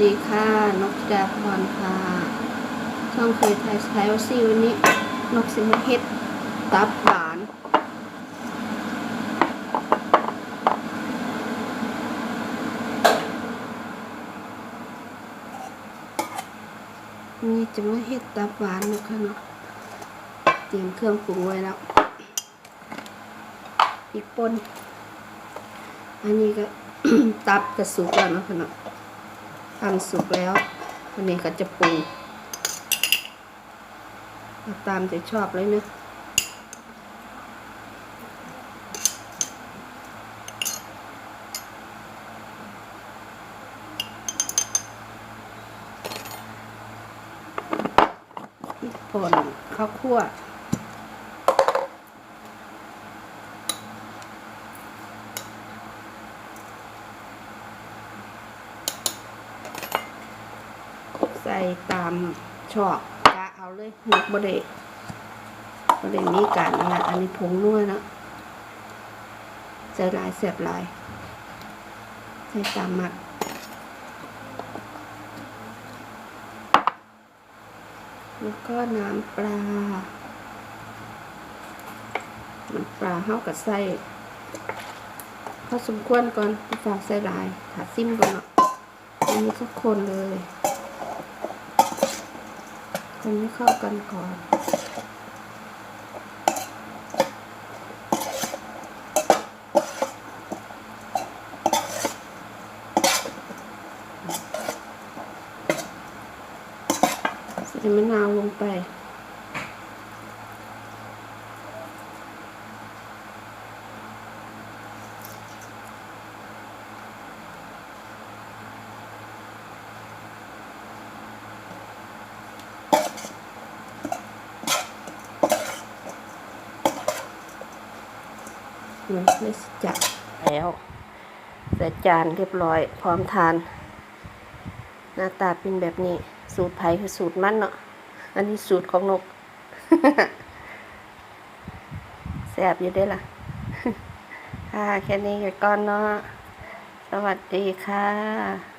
ดีค่ะ นกจาพรค่ะช่องเคยไทยสไตล์ซี่วันนี้ นกสิมาเฮ็ดตับหวาน นี่จะมาเฮ็ดตับหวานนะคะเนาะเตรียมเครื่องปรุงไว้แล้วอีกปนอันนี้ก็ ตับกระสุกแล้วนะคะเนาะ ทำสุกแล้ววันนี้ก็จะปรุงาตามใจชอบเลยนะพริกป่นข้าวคั่ว ใส่ตามชอบกะเอาเลยหมกบไดบไดมีการนั่นะอันนี้ผงนวเนะใส่ลายเสียบลายใส่ตามหมักแล้วก็น้ำปลา น้ำปลาเข้ากับไส้พอสมควรก่อนฝากใส่ลายถาซิมก่อนเนาะอันนี้ก็คนเลย คนให้เข้ากันก่อน ใส่มะนาวลงไป มันไม่จัดแล้วใส่จานเรียบร้อย พร้อมทาน หน้าตาเป็นแบบนี้ สูตรไผ่คือสูตรมันเนาะอันนี้สูตรของนกแสบอยู่ได้ล่ะค่ะแค่นี้ก่อนเนาะสวัสดีค่ะ